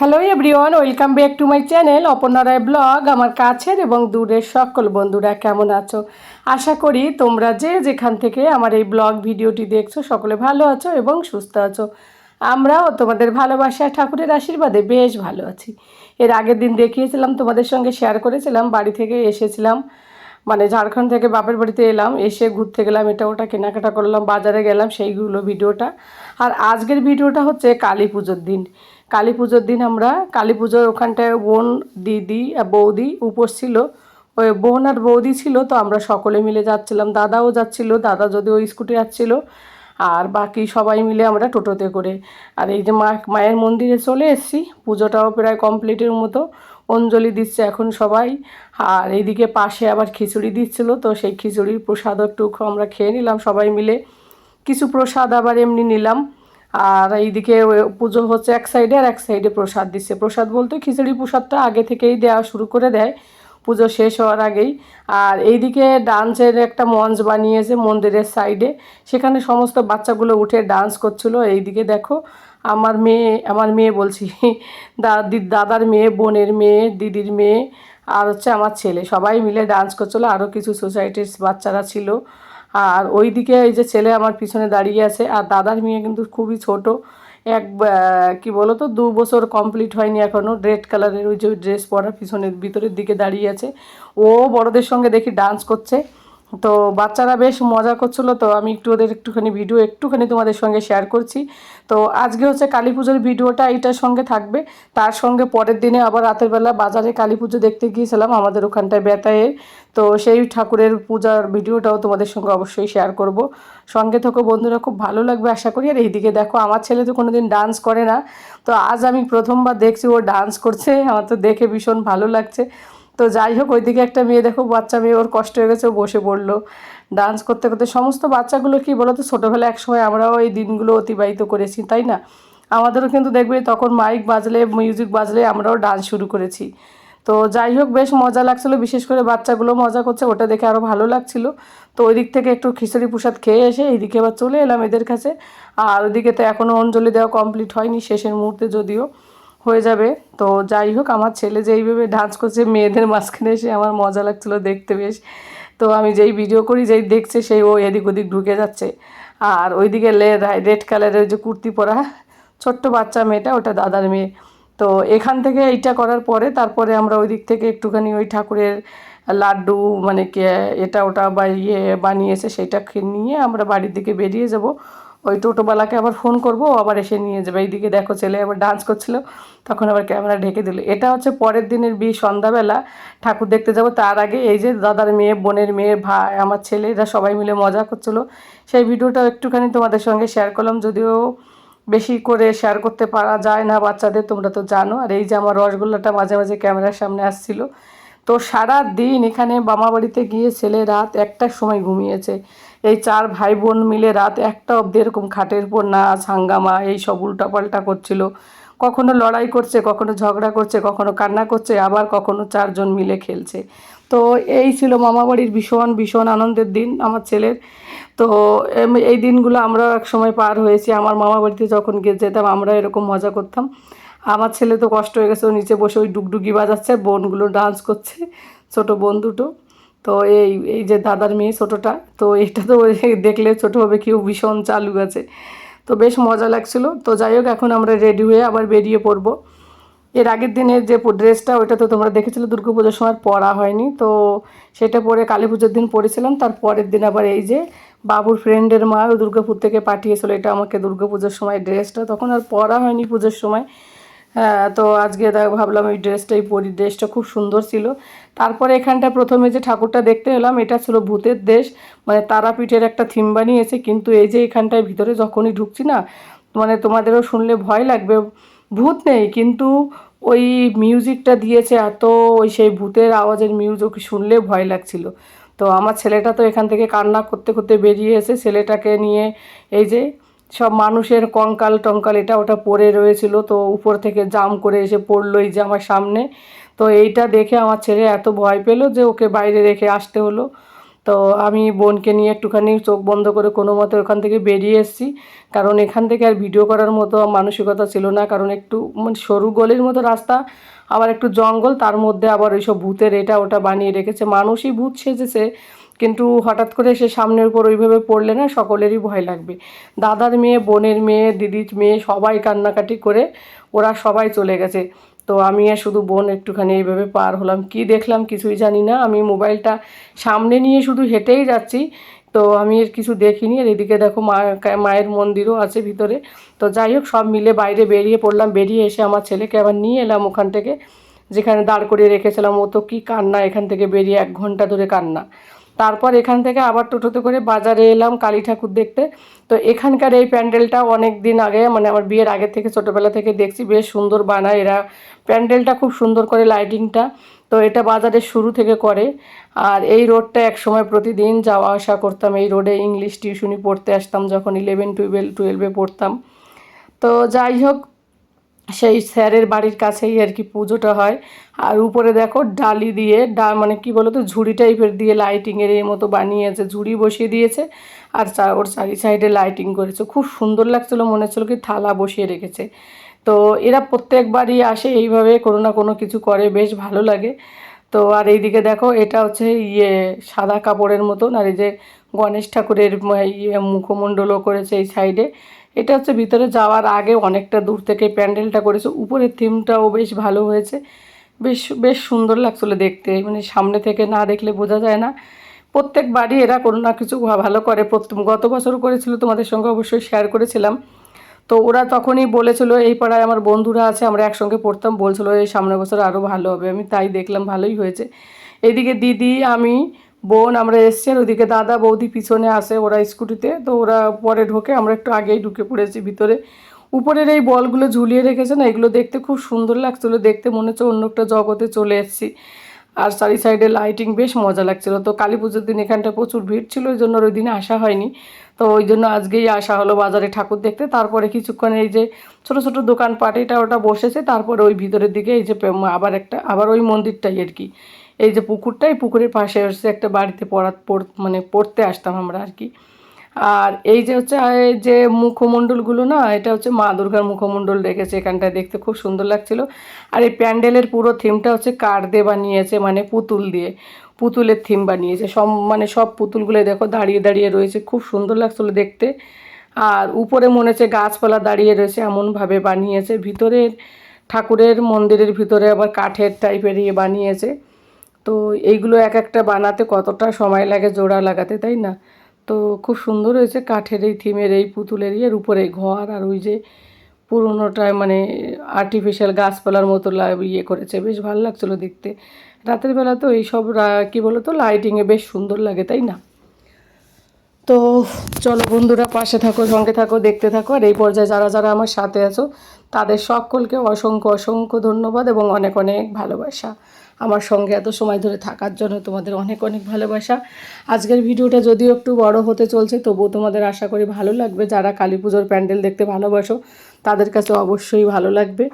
Hello everyone welcome back to my channel Aparna Ray blog আমার কাছের এবং দূরের সকল বন্ধুরা কেমন আছো? আশা করি তোমরা যে যেখান থেকে আমার এই ব্লগ ভিডিওটি দেখছ, সকলে ভালো আছো এবং সুস্থ আছো। আমরাও তোমাদের ভালোবাসা, ঠাকুরের আশীর্বাদে বেশ ভালো আছি। এর আগের দিন দেখিয়েছিলাম, তোমাদের সঙ্গে শেয়ার করেছিলাম, বাড়ি থেকে এসেছিলাম। মানে ঝাড়খণ্ড থেকে বাপের বাড়িতে এলাম, এসে ঘুরতে গেলাম, এটা ওটা কেনাকাটা করলাম, বাজারে গেলাম, সেইগুলো ভিডিওটা। আর আজকের ভিডিওটা হচ্ছে কালী পুজোর দিন। কালী পুজোর দিন আমরা, কালী পুজোর ওখানটায় বোন, দিদি আর বৌদি উপোস ছিল। ওই বোন আর বৌদি ছিল, তো আমরা সকলে মিলে যাচ্ছিলাম। দাদাও যাচ্ছিল, দাদা যদি ওই স্কুটি যাচ্ছিল আর বাকি সবাই মিলে আমরা টোটোতে করে। আর এই যে মা মায়ের মন্দিরে চলে এসেছি, পুজোটাও প্রায় কমপ্লিটের মতো। অঞ্জলি দিচ্ছে এখন সবাই। আর এইদিকে পাশে আবার খিচুড়ি দিচ্ছিল, তো সেই খিচুড়ির প্রসাদও একটু আমরা খেয়ে নিলাম সবাই মিলে। কিছু প্রসাদ আবার এমনি নিলাম। আর এইদিকে পুজো হচ্ছে এক সাইডে আর এক সাইডে প্রসাদ দিচ্ছে। প্রসাদ বলতে খিচুড়ি প্রসাদটা আগে থেকেই দেওয়া শুরু করে দেয়। পুজো শেষ হওয়ার আগেই। আর এইদিকে ডান্সের একটা মঞ্চ বানিয়েছে মন্দিরের সাইডে সেখানে সমস্ত বাচ্চাগুলো উঠে ডান্স করছিল। এইদিকে দেখো, আমার মেয়ে আমার মেয়ে বলছি দাদি দাদার মেয়ে, বোনের মেয়ে, দিদির মেয়ে, আর হচ্ছে আমার ছেলে। সবাই মিলে ডান্স করছিল। আরও কিছু সোসাইটির বাচ্চারা ছিল। আর ওই দিকে এই যে ছেলে আমার পিছনে দাঁড়িয়ে আছে, আর দাদার মেয়ে কিন্তু খুবই ছোট। এক কি বলো তো দু বছর কমপ্লিট হয়নি এখনও রেড কালারের ওই যে ড্রেস পরা পিছনের ভিতরের দিকে দাঁড়িয়ে আছে। ও বড়দের সঙ্গে দেখি ডান্স করছে। তো বাচ্চারা বেশ মজা করছিল, তো আমি একটু ওদের একটুখানি ভিডিও একটুখানি তোমাদের সঙ্গে শেয়ার করছি। তো আজকে হচ্ছে কালী পুজোর ভিডিওটা এইটার সঙ্গে থাকবে। তার সঙ্গে পরের দিনে আবার রাতের বেলা বাজারে কালী পুজো দেখতে গিয়েছিলাম, আমাদের ওখানটায় বেতায়ের। তো সেই ঠাকুরের পূজার ভিডিওটাও তোমাদের সঙ্গে অবশ্যই শেয়ার করব। সঙ্গে থাকো বন্ধুরা, খুব ভালো লাগবে আশা করি। আর এইদিকে দেখো, আমার ছেলে তো কোনোদিন ডান্স করে না। তো আজ আমি প্রথমবার দেখছি ও ডান্স করছে, আমার তো দেখে ভীষণ ভালো লাগছে। তো যাই হোক, ওইদিকে একটা মেয়ে দেখো, বাচ্চা মেয়ে, ওর কষ্ট হয়ে গেছে, ও বসে পড়ল। ডান্স করতে করতে সমস্ত বাচ্চাগুলো কি বলো তো ছোটোবেলায় একসময় আমরাও এই দিনগুলো অতিবাহিত করেছি, তাই না? আমাদেরও কিন্তু দেখবে তখন মাইক বাজলে মিউজিক বাজলে আমরাও ডান্স শুরু করেছি। তো যাই হোক, বেশ মজা লাগছিল, বিশেষ করে বাচ্চাগুলো মজা করছে, ওটা দেখে আরও ভালো লাগছিল। তো ওই দিক থেকে একটু খিচুড়ি প্রসাদ খেয়ে এসে এইদিকে আবার চলে এলাম এদের কাছে। আর ওইদিকে তো এখনও অঞ্জলি দেওয়া কমপ্লিট হয়নি, শেষের মুহূর্তে যদিও। হয়ে যাবে। তো যাই হোক, আমার ছেলে যে এইভাবে ডান্স করছে, মেয়েদের মাঝখানে এসে আমার মজা লাগছিল দেখতে বেশ। তো আমি যেই ভিডিও করি, যেই দেখছে, সেই ও এদিক ওদিক ঢুকে যাচ্ছে। আর ওইদিকে রেড কালারের যে কুর্তি পরা ছোট্ট বাচ্চা মেয়েটা, ওটা দাদার মেয়ে। তো এখান থেকে এইটা করার পরে, তারপরে আমরা ওই দিক থেকে একটুখানি ওই ঠাকুরের লাড্ডু মানে কে, এটা ওটা বা ইয়ে বানিয়েছে সেটা নিয়ে আমরা বাড়ির দিকে বেরিয়ে যাব। ওই টোটোওয়ালাকে আবার ফোন করব আবার এসে নিয়ে যাবে। এইদিকে দেখো ছেলে আবার ডান্স করছিল, তখন আবার ক্যামেরা ঢেকে দিল। এটা হচ্ছে পরের দিনের বি সন্ধ্যাবেলা। ঠাকুর দেখতে যাব, তার আগে এই যে দাদার মেয়ে, বোনের মেয়ে, ভাই, আমার ছেলে, এরা সবাই মিলে মজা করছিল। সেই ভিডিওটা একটুখানি তোমাদের সঙ্গে শেয়ার করলাম, যদিও বেশি করে শেয়ার করতে পারা যায় না বাচ্চাদের, তোমরা তো জানো। আর এই যে আমার রসগোল্লাটা মাঝে মাঝে ক্যামেরার সামনে আসছিল। তো সারা দিন এখানে বামা বাড়িতে গিয়ে ছেলে রাত একটার সময় ঘুমিয়েছে। এই চার ভাই বোন মিলে রাত একটা অবধি এরকম খাটের উপর নাচ, হাঙ্গামা, এই সব উল্টাপাল্টা করছিল। কখনো লড়াই করছে, কখনো ঝগড়া করছে, কখনো কান্না করছে, আবার কখনো চারজন মিলে খেলছে। তো এই ছিল মামাবাড়ির ভীষণ ভীষণ আনন্দের দিন আমার ছেলের। তো এই দিনগুলো আমরাও এক সময় পার হয়েছি। আমার মামাবাড়িতে যখন গিয়ে যেতাম, আমরা এরকম মজা করতাম। আমার ছেলে তো কষ্ট হয়ে গেছে, ও নিচে বসে ওই ডুগডুগি বাজাচ্ছে, বোনগুলো ডান্স করছে, ছোটো বোন দুটো। তো এই এই যে দাদার মেয়ে ছোটোটা, তো এটা তো দেখলে ছোটো হবে কেউ ভীষণ চালু আছে। তো বেশ মজা লাগছিল। তো যাই হোক, এখন আমরা রেডি হয়ে আবার বেরিয়ে পড়ব। এর আগের দিনের যে ড্রেসটা ওটা তো তোমরা দেখেছিলে, দুর্গা পুজোর সময় পরা হয়নি। তো সেটা পরে কালী পুজোর দিন পরেছিলাম। তার পরের দিন আবার এই যে বাবুর ফ্রেন্ডের মা দুর্গাপুর থেকে পাঠিয়েছিল, এটা আমাকে দুর্গা পুজোর সময় ড্রেসটা। তখন আর পরা হয়নি পুজোর সময়। তো আজকে ভাবলাম এই ড্রেসটাই পরি ড্রেসটা খুব সুন্দর ছিল। তারপরে এখানটা প্রথমে যে ঠাকুরটা দেখতে এলাম, এটা ছিল ভূতের দেশ। মানে তারাপীঠের একটা থিম বানিয়েছে, কিন্তু এই যে এখানটায় ভিতরে যখনই ঢুকছি না মানে তোমাদেরও শুনলে ভয় লাগবে। ভূত নেই, কিন্তু ওই মিউজিকটা দিয়েছে, এত ওই সেই ভূতের আওয়াজের মিউজিক শুনলে ভয় লাগছিল। তো আমার ছেলেটা তো এখান থেকে কান্না করতে করতে বেরিয়ে এসে ছেলেটাকে নিয়ে এই যে সব মানুষের কঙ্কাল টঙ্কাল, এটা ওটা পড়ে রয়েছিল, তো উপর থেকে জাম করে এসে পড়ল এই যে আমার সামনে। তো এইটা দেখে আমার ছেলে এত ভয় পেল যে ওকে বাইরে রেখে আসতে হলো। তো আমি বোনকে নিয়ে একটুখানি চোখ বন্ধ করে কোনো মতে ওখান থেকে বেরিয়ে এসেছি। কারণ এখান থেকে আর ভিডিও করার মতো মানসিকতা ছিল না। কারণ একটু মানে সরু গলির মতো রাস্তা, আবার একটু জঙ্গল, তার মধ্যে আবার ওইসব ভূতের এটা ওটা বানিয়ে রেখেছে। মানুষই ভূত সেজেছে, কিন্তু হঠাৎ করে সে সামনের উপর ওইভাবে পড়লে না সকলেরই ভয় লাগবে। দাদার মেয়ে, বোনের মেয়ে, দিদির মেয়ে সবাই কান্নাকাটি করে ওরা সবাই চলে গেছে। তো আমি আর শুধু বোন একটুখানি এইভাবে পার হলাম। কি দেখলাম কিছুই জানি না। আমি মোবাইলটা সামনে নিয়ে শুধু হেঁটেই যাচ্ছি। তো আমি এর কিছু দেখিনি। আর এদিকে দেখো মা মায়ের মন্দিরও আছে ভিতরে। তো যাই হোক, সব মিলে বাইরে বেরিয়ে পড়লাম। বেরিয়ে এসে আমার ছেলেকে আবার নিয়ে এলাম ওখান থেকে, যেখানে দাঁড় করিয়ে রেখেছিলাম। ও তো কী কান্না, এখান থেকে বেরিয়ে এক ঘণ্টা ধরে কান্না। তারপর এখান থেকে আবার টোটোতে করে বাজারে এলাম কালী ঠাকুর দেখতে। তো এখানকার এই প্যান্ডেলটা অনেক দিন আগে মানে আমার বিয়ের আগে থেকে, ছোটোবেলা থেকে দেখছি, বেশ সুন্দর বানায় এরা। প্যান্ডেলটা খুব সুন্দর করে লাইটিংটা, তো এটা বাজারের শুরু থেকে করে। আর এই রোডটা এক সময় প্রতিদিন যাওয়া আসা করতাম, এই রোডে ইংলিশ টিউশনি পড়তে আসতাম, যখন ইলেভেন টুয়েলভ টুয়েলভে পড়তাম। তো যাই হোক সেই স্যারের বাড়ির কাছেই আর কি পুজোটা হয়। আর উপরে দেখো ডালি দিয়ে, ডা মানে কি বলতো, ঝুড়ি টাইপের দিয়ে লাইটিংয়ের এই মতো বানিয়েছে, ঝুড়ি বসিয়ে দিয়েছে। আর ওর চারি সাইডে লাইটিং করেছে। খুব সুন্দর লাগছিল, মনে হচ্ছিল কি থালা বসিয়ে রেখেছে। তো এরা প্রত্যেকবারই আসে, এইভাবে কোনো না কোনো কিছু করে, বেশ ভালো লাগে। তো আর এইদিকে দেখো, এটা হচ্ছে ইয়ে সাদা কাপড়ের মতন। আর এই যে গণেশ ঠাকুরের ইয়ে মুখমণ্ডলও করেছে এই সাইডে এটা হচ্ছে ভিতরে যাওয়ার আগে অনেকটা দূর থেকে প্যান্ডেলটা করেছে। উপরের থিমটাও বেশ ভালো হয়েছে। বেশ বেশ সুন্দর লাগছিল দেখতে। মানে সামনে থেকে না দেখলে বোঝা যায় না। প্রত্যেক বাড়ি এরা কোনো না কিছু ভালো করে। প্রথম গত বছর করেছিল, তোমাদের সঙ্গে অবশ্যই শেয়ার করেছিলাম। তো ওরা তখনই বলেছিল, এই পাড়ায় আমার বন্ধুরা আছে, আমরা একসঙ্গে পড়তাম। বলছিল, এই সামনের বছর আরও ভালো হবে। আমি তাই দেখলাম, ভালোই হয়েছে। এদিকে দিদি, আমি বোন আমরা এসছি আর ওদিকে দাদা বৌদি পিছনে আসে ওরা স্কুটিতে, তো ওরা পরে ঢোকে, আমরা একটু আগেই ঢুকে পড়েছি ভিতরে। উপরের এই বলগুলো ঝুলিয়ে রেখেছে না, এগুলো দেখতে খুব সুন্দর লাগছিল, দেখতে মনে হচ্ছে অন্য একটা জগতে চলে এসেছি। আর চারি সাইডে লাইটিং বেশ মজা লাগছিল, তো কালী পুজোর দিন এখানটা প্রচুর ভিড় ছিল, ওই জন্য ওই দিনে আসা হয়নি। তো ওই জন্য আজকেই আসা হলো বাজারে ঠাকুর দেখতে, তারপরে কিছুক্ষণ এই যে ছোটো ছোটো দোকানপাট এটা ওটা বসেছে, তারপরে ওই ভিতরের দিকে এই যে আবার একটা, আবার ওই মন্দিরটাই আর কি। এই যে পুকুরটা, এই পুকুরের পাশে হচ্ছে একটা বাড়িতে পড়া মানে পড়তে আসতাম আমরা আর কি। আর এই যে হচ্ছে যে মুখমণ্ডলগুলো না, এটা হচ্ছে মা দুর্গার মুখমণ্ডল রেখেছে এখানটায়, দেখতে খুব সুন্দর লাগছিল। আর এই প্যান্ডেলের পুরো থিমটা হচ্ছে কাঠ দিয়ে বানিয়েছে মানে পুতুল দিয়ে, পুতুলের থিম বানিয়েছে। সব মানে সব পুতুলগুলো দেখো দাঁড়িয়ে দাঁড়িয়ে রয়েছে, খুব সুন্দর লাগছিল দেখতে। আর উপরে মনে হচ্ছে গাছপালা দাঁড়িয়ে রয়েছে, এমনভাবে বানিয়েছে। ভিতরের ঠাকুরের মন্দিরের ভিতরে আবার কাঠের টাইপের ইয়ে বানিয়েছে। তো এইগুলো এক একটা বানাতে কতটা সময় লাগে জোড়া লাগাতে, তাই না? তো খুব সুন্দর হয়েছে কাঠের এই থিমের এই পুতুলের ইয়ের উপরে ঘর আর ওই যে পুরোনোটায় মানে আর্টিফিশিয়াল গাছপালার মতো ইয়ে করেছে, বেশ ভালো লাগছিল দেখতে। রাতের বেলা তো এইসব কী বলো তো লাইটিংয়ে বেশ সুন্দর লাগে, তাই না? তো চলো বন্ধুরা, পাশে থাকো, সঙ্গে থাকো, দেখতে থাকো, আর এই পর্যায়ে যারা যারা আমার সাথে আছো, তাদের সকলকে অসংখ্য অসংখ্য ধন্যবাদ এবং অনেক অনেক ভালোবাসা। আমার সঙ্গে এত সময় ধরে থাকার জন্য তোমাদের অনেক অনেক ভালোবাসা। আজকের ভিডিওটা যদিও একটু বড় হতে চলছে, তবুও তোমাদের আশা করি ভালো লাগবে। যারা কালী পুজোর প্যান্ডেল দেখতে ভালোবাসো, তাদের কাছে অবশ্যই ভালো লাগবে।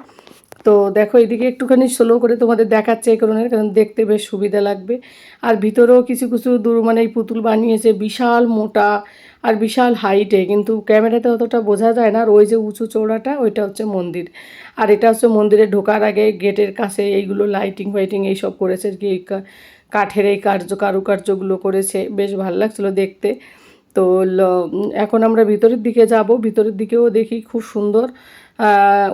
তো দেখো, এদিকে একটুখানি স্লো করে তোমাদের দেখাচ্ছে এই কারণে, কারণ দেখতে বেশ সুবিধা লাগবে। আর ভিতরেও কিছু কিছু দূর মানে এই পুতুল বানিয়েছে বিশাল মোটা আর বিশাল হাইটে কিন্তু ক্যামেরাতে অতটা বোঝা যায় না। আর ওই যে উঁচু চৌড়াটা ওইটা হচ্ছে মন্দির। আর এটা হচ্ছে মন্দিরে ঢোকার আগে গেটের কাছে এইগুলো লাইটিং ফাইটিং এইসব করেছে আর কি। এই কাঠের এই কার্য, কারুকার্যগুলো করেছে। বেশ ভালো লাগছিল দেখতে। তো এখন আমরা ভিতরের দিকে যাব। ভিতরের দিকেও দেখি খুব সুন্দর।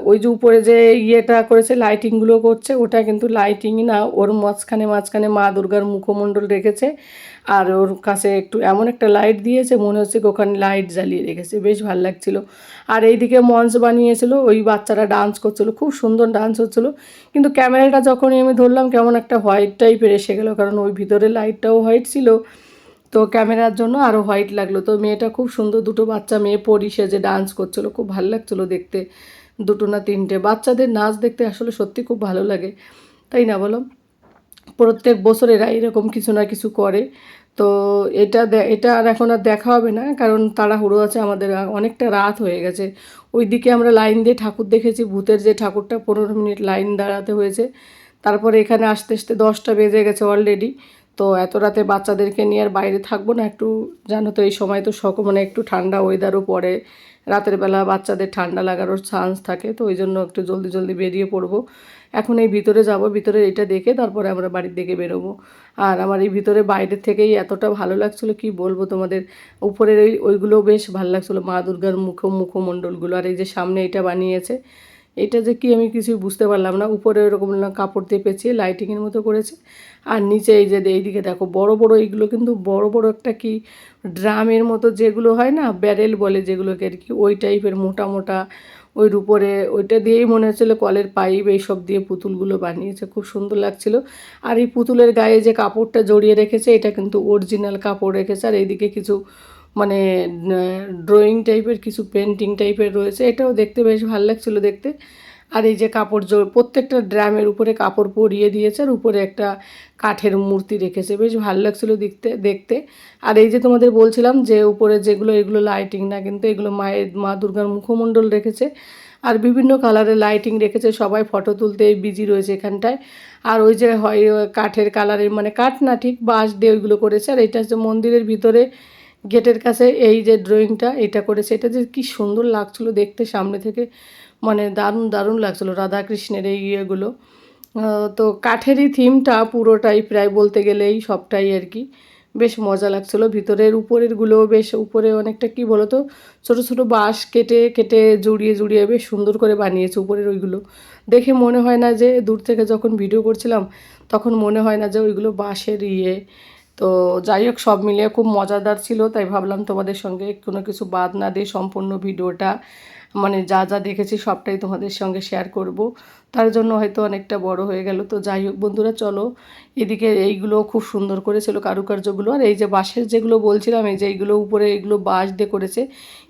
ওই যে উপরে যে ইয়েটা করেছে লাইটিংগুলো করছে, ওটা কিন্তু লাইটিং না। ওর মাঝখানে মাঝখানে মা দুর্গার মুখমণ্ডল রেখেছে। আর ওর কাছে একটু এমন একটা লাইট দিয়েছে, মনে হচ্ছে ওখানে লাইট জ্বালিয়ে রেখেছে। বেশ ভালো লাগছিল। আর এইদিকে মঞ্চ বানিয়েছিল, ওই বাচ্চারা ডান্স করছিল, খুব সুন্দর ডান্স হচ্ছিল। কিন্তু ক্যামেরাটা যখনই আমি ধরলাম, কেমন একটা হোয়াইট টাইপের এসে গেলো, কারণ ওই ভিতরে লাইটটাও হোয়াইট ছিল। তো ক্যামেরার জন্য আরও হোয়াইট লাগল। তো মেয়েটা খুব সুন্দর দুটো বাচ্চা, মেয়ে পরি সেজে ডান্স করছিল, খুব ভালো লাগছিল দেখতে। দুটো না তিনটে। বাচ্চাদের নাচ দেখতে আসলে সত্যি খুব ভালো লাগে। তাই না বলো? প্রত্যেক বছর এরা এরকম কিছু না কিছু করে। তো এটা এটা আর এখন আর দেখা হবে না, কারণ তারা তাড়াহুড়ো আছে, আমাদের অনেকটা রাত হয়ে গেছে। ওই দিকে আমরা লাইন দিয়ে ঠাকুর দেখেছি, ভূতের যে ঠাকুরটা পনেরো মিনিট লাইন দাঁড়াতে হয়েছে। তারপরে এখানে আসতে আসতে দশটা বেজে গেছে অলরেডি তো এত রাতে বাচ্চাদেরকে নিয়ে আর বাইরে থাকব না, একটু জানো তো এই সময় তো সক মানে একটু ঠান্ডা ওয়েদারও পড়ে। রাতের বেলা বাচ্চাদের ঠান্ডা লাগারও চান্স থাকে, তো ওই জন্য একটু জলদি জলদি বেরিয়ে পড়ব। এখন এই ভিতরে যাব, ভিতরে এটা দেখে তারপরে আমরা বাড়ির দিকে বেরোবো। আর আমার এই ভিতরে বাইরের থেকেই এতটা ভালো লাগছিল, কি বলব তোমাদের? উপরের ওই, ওইগুলো বেশ ভালো লাগছিল, মা দুর্গার মুখ, মুখমণ্ডলগুলো আর এই যে সামনে এটা বানিয়েছে। এটা যে কি আমি কিছুই বুঝতে পারলাম না। উপরে ওরকম না কাপড় দিয়ে পেঁচিয়ে লাইটিংয়ের মতো করেছে। আর নিচে এই যে এইদিকে দেখো, বড় বড় এইগুলো কিন্তু বড় বড় একটা কি ড্রামের মতো যেগুলো হয় না ব্যারেল বলে যেগুলোকে আর কি, ওই টাইপের মোটা মোটা ওইর উপরে ওইটা দিয়েই মনে হচ্ছিল কলের পাইপ এইসব দিয়ে পুতুলগুলো বানিয়েছে। খুব সুন্দর লাগছিল। আর এই পুতুলের গায়ে যে কাপড়টা জড়িয়ে রেখেছে, এটা কিন্তু অরিজিনাল কাপড় রেখেছে। আর এইদিকে কিছু মানে ড্রয়িং টাইপের কিছু পেন্টিং টাইপের রয়েছে। এটাও দেখতে বেশ ভালো লাগছিল দেখতে। আর এই যে কাপড় জোর প্রত্যেকটা ড্রামের উপরে কাপড় পরিয়ে দিয়েছে আর উপরে একটা কাঠের মূর্তি রেখেছে। বেশ ভালো লাগছিল দেখতে দেখতে। আর এই যে তোমাদের বলছিলাম যে উপরে যেগুলো, এগুলো লাইটিং না, কিন্তু এগুলো মায়ের, মা দুর্গার মুখমণ্ডল রেখেছে। আর বিভিন্ন কালারের লাইটিং রেখেছে। সবাই ফটো তুলতে বিজি রয়েছে এখানটায়। আর ওই যে হয় কাঠের কালারের মানে কাঠ না ঠিক বাঁশ দিয়ে ওইগুলো করেছে। আর এটা হচ্ছে মন্দিরের ভিতরে গেটের কাছে এই যে ড্রয়িংটা এটা করেছে এটা যে কী সুন্দর লাগছিল দেখতে সামনে থেকে। মানে দারুণ দারুণ লাগছিল রাধাকৃষ্ণের এই ইয়েগুলো। তো কাঠেরই থিমটা পুরোটাই প্রায় বলতে গেলেই সবটাই আর কি। বেশ মজা লাগছিল। ভিতরের উপরেরগুলো বেশ উপরে অনেকটা কি বলতো, ছোটো ছোটো বাঁশ কেটে কেটে জুড়িয়ে জুড়িয়ে বেশ সুন্দর করে বানিয়েছে উপরের ওইগুলো। দেখে মনে হয় না যে, দূর থেকে যখন ভিডিও করছিলাম, তখন মনে হয় না যে ওইগুলো বাঁশের ইয়ে। তো যাই হোক, সব মিলিয়ে খুব মজাদার ছিল, তাই ভাবলাম তোমাদের সঙ্গে কোনো কিছু বাদ না দিয়ে সম্পূর্ণ ভিডিওটা মানে যা যা দেখেছি সবটাই তোমাদের সঙ্গে শেয়ার করব। তার জন্য হয়তো অনেকটা বড় হয়ে গেল। তো যাই হোক বন্ধুরা, চলো এদিকে এইগুলো খুব সুন্দর করেছিল কারুকার্যগুলো। আর এই যে বাঁশের যেগুলো বলছিলাম, এই যে এইগুলো উপরে এগুলো বাঁশ দিয়ে করেছে,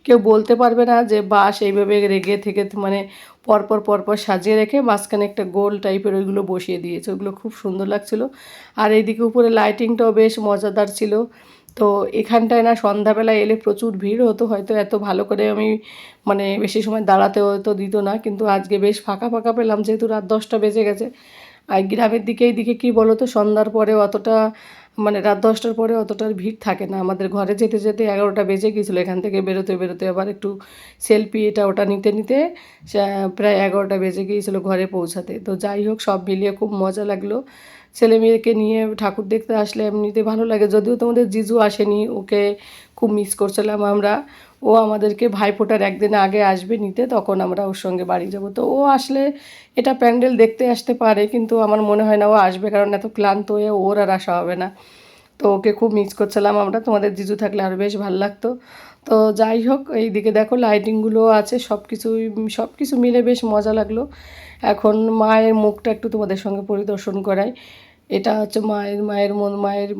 কেউ বলতে পারবে না যে বাঁশ এইভাবে রেগে থেকে মানে পরপর পরপর সাজিয়ে রেখে মাঝখানে একটা গোল টাইপের ওইগুলো বসিয়ে দিয়েছে। ওগুলো খুব সুন্দর লাগছিল। আর এইদিকে উপরে লাইটিংটাও বেশ মজাদার ছিল। তো এখানটায় না সন্ধ্যাবেলা এলে প্রচুর ভিড় হতো, হয়তো এত ভালো করে আমি মানে বেশি সময় দাঁড়াতে হয়তো দিত না, কিন্তু আজকে বেশ ফাঁকা ফাঁকা পেলাম যেহেতু রাত দশটা বেজে গেছে। আর গ্রামের দিকে এই দিকে কী বলো তো সন্ধ্যার পরে অতটা মানে রাত দশটার পরে অতটার ভিড় থাকে না। আমাদের ঘরে যেতে যেতে এগারোটা বেজে গিয়েছিল এখান থেকে বেরোতে বেরোতে আবার একটু সেলফি এটা ওটা নিতে নিতে প্রায় এগারোটা বেজে গিয়েছিল ঘরে পৌঁছাতে। তো যাই হোক, সব মিলিয়ে খুব মজা লাগল। ছেলে মেয়েকে নিয়ে ঠাকুর দেখতে আসলে এমনিতে ভালো লাগে। যদিও তোমাদের জিজু আসেনি, ওকে খুব মিস করছিলাম আমরা। ও আমাদেরকে ভাইফোঁটার একদিন আগে আসবে নিতে, তখন আমরা ওর সঙ্গে বাড়ি যাব। তো ও আসলে এটা প্যান্ডেল দেখতে আসতে পারে, কিন্তু আমার মনে হয় না ও আসবে, কারণ এত ক্লান্ত হয়ে ওর আর আসা হবে না। তো ওকে খুব মিস করছিলাম আমরা। তোমাদের জিজু থাকলে আরও বেশ ভালো লাগতো। তো যাই হোক এই দিকে দেখো লাইটিংগুলো আছে সব কিছুই সব কিছু মিলে বেশ মজা লাগল। এখন মায়ের মুখটা একটু তোমাদের সঙ্গে পরিদর্শন করাই। এটা হচ্ছে মায়ের মায়ের মন, মায়ের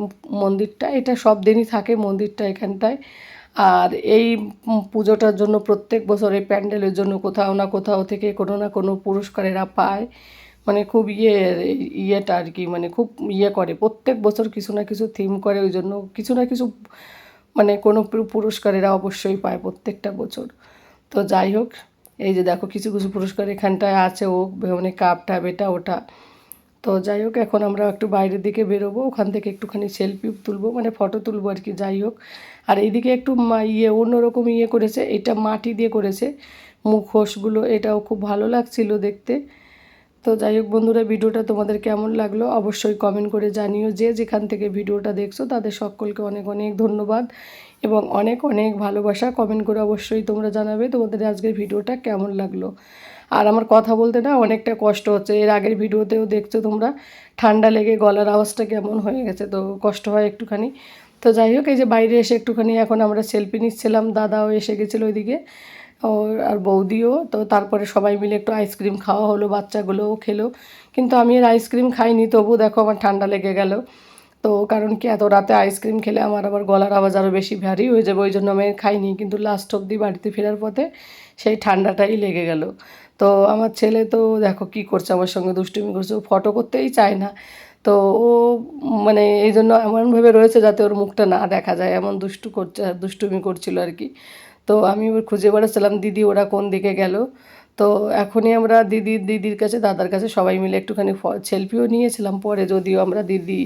মন্দিরটা। এটা সব দিনই থাকে মন্দিরটা এখানটায়। আর এই পুজোটার জন্য প্রত্যেক বছর এই প্যান্ডেলের জন্য কোথাও না কোথাও থেকে কোনো না কোনো পুরস্কার এরা পায়। মানে খুব ইয়ে ইয়েটা আর কি মানে খুব ইয়ে করে। প্রত্যেক বছর কিছু না কিছু থিম করে, ওই জন্য কিছু না কিছু মানে কোনো পুরস্কার এরা অবশ্যই পায় প্রত্যেকটা বছর। তো যাই হোক, এই যে দেখো কিছু কিছু পুরস্কার এখানটায় আছে, ও মানে কাপ টাপ এটা ওটা। তো যাই হোক, এখন আমরা একটু বাইরের দিকে বেরোবো, ওখান থেকে একটুখানি সেলফি তুলবো মানে ফটো তুলবো আর কি, যাই হোক। আর এইদিকে একটু ইয়ে অন্যরকম ইয়ে করেছে, এটা মাটি দিয়ে করেছে। মুখোশগুলো, এটাও খুব ভালো লাগছিল দেখতে। তো যাই হোক বন্ধুরা, ভিডিওটা তোমাদের কেমন লাগল অবশ্যই কমেন্ট করে জানিও। যে যেখান থেকে ভিডিওটা দেখছ, তাদের সকলকে অনেক অনেক ধন্যবাদ এবং অনেক অনেক ভালোবাসা। কমেন্ট করে অবশ্যই তোমরা জানাবে তোমাদের আজকের ভিডিওটা কেমন লাগল। আর আমার কথা বলতে না অনেকটা কষ্ট হচ্ছে। এর আগের ভিডিওতেও দেখছ তোমরা, ঠান্ডা লেগে গলার আওয়াজটা কেমন হয়ে গেছে, তো কষ্ট হয় একটুখানি। তো যাই হোক, এই যে বাইরে এসে একটুখানি এখন আমরা সেলফি নিচ্ছিলাম, দাদাও এসে গেছিল ওইদিকে। ও আর বৌদিও, তো তারপরে সবাই মিলে একটু আইসক্রিম খাওয়া হলো, বাচ্চাগুলোও খেলো। কিন্তু আমি আর আইসক্রিম খাইনি তবু দেখো আমার ঠান্ডা লেগে গেল। তো কারণ কি, এত রাতে আইসক্রিম খেলে আমার আবার গলার আওয়াজ আরও বেশি ভারী হয়ে যাবে, ওই জন্য আমি খাইনি। কিন্তু লাস্ট অবধি বাড়িতে ফেরার পথে সেই ঠান্ডাটাই লেগে গেল। তো আমার ছেলে তো দেখো কি করছে, আমার সঙ্গে দুষ্টুমি করছে, ও ফটো করতেই চায় না। তো ও মানে এই জন্য এমনভাবে রয়েছে যাতে ওর মুখটা না দেখা যায়, এমন দুষ্টু করছে, দুষ্টুমি করছিল আর কি। তো আমি খুঁজে বেড়াচ্ছিলাম, দিদি, ওরা কোন দিকে গেল? তো এখনই আমরা দিদি, দিদির কাছে, দাদার কাছে সবাই মিলে একটুখানি সেলফিও নিয়েছিলাম পরে, যদিও আমরা দিদি,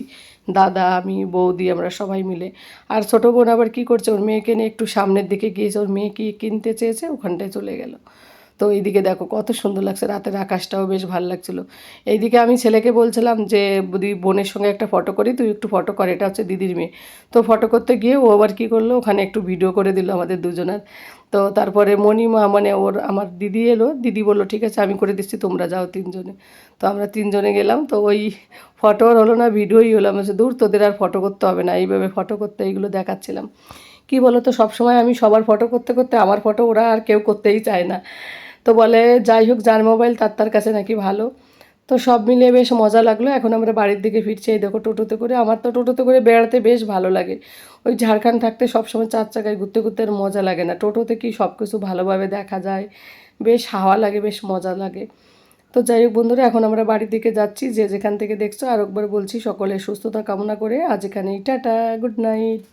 দাদা, আমি, বৌদি, আমরা সবাই মিলে। আর ছোটো বোন আবার কী করছে, ওর মেয়েকে নিয়ে একটু সামনের দিকে গিয়েছে, ওর মেয়ে কি কিনতে চেয়েছে, ওখানটায় চলে গেল। তো এইদিকে দেখো কত সুন্দর লাগছে, রাতের আকাশটাও বেশ ভালো লাগছিল। এইদিকে আমি ছেলেকে বলছিলাম যে দিদি বোনের সঙ্গে একটা ফটো করি, তুই একটু ফটো কর, এটা হচ্ছে দিদির মেয়ে। তো ফটো করতে গিয়ে ও আবার কী করল, ওখানে একটু ভিডিও করে দিল আমাদের দুজনের। তো তারপরে মণিমা মানে ওর আমার দিদি এলো, দিদি বলল, ঠিক আছে, আমি করে দিচ্ছি, তোমরা যাও তিনজনে। তো আমরা তিনজনে গেলাম, তো ওই ফটো আর হলো না ভিডিওই হলো। আমি দূর তোদের আর ফটো করতে হবে না। এইভাবে ফটো করতে এইগুলো দেখাচ্ছিলাম। কি বলো তো সবসময় আমি সবার ফটো করতে করতে আমার ফটো ওরা আর কেউ করতেই চায় না। তো বলে, যাই হোক, যার মোবাইল তার তার কাছে নাকি ভালো। তো সব মিলিয়ে বেশ মজা লাগল। এখন আমরা বাড়ির দিকে ফিরছি, এই দেখো টোটোতে করে। আমার তো টোটোতে করে বেড়াতে বেশ ভালো লাগে। ওই ঝাড়খণ্ড থাকতে সবসময় চার চাকায় ঘুরতে ঘুরতে আর মজা লাগে না। টোটোতে কি সব কিছু ভালোভাবে দেখা যায়? বেশ হাওয়া লাগে, বেশ মজা লাগে। তো যাই হোক বন্ধুরা, এখন আমরা বাড়ির দিকে যাচ্ছি। যে যেখান থেকে দেখছ আর একবার বলছি সকলের সুস্থতা কামনা করে আজ এখানেই। Tata, good night.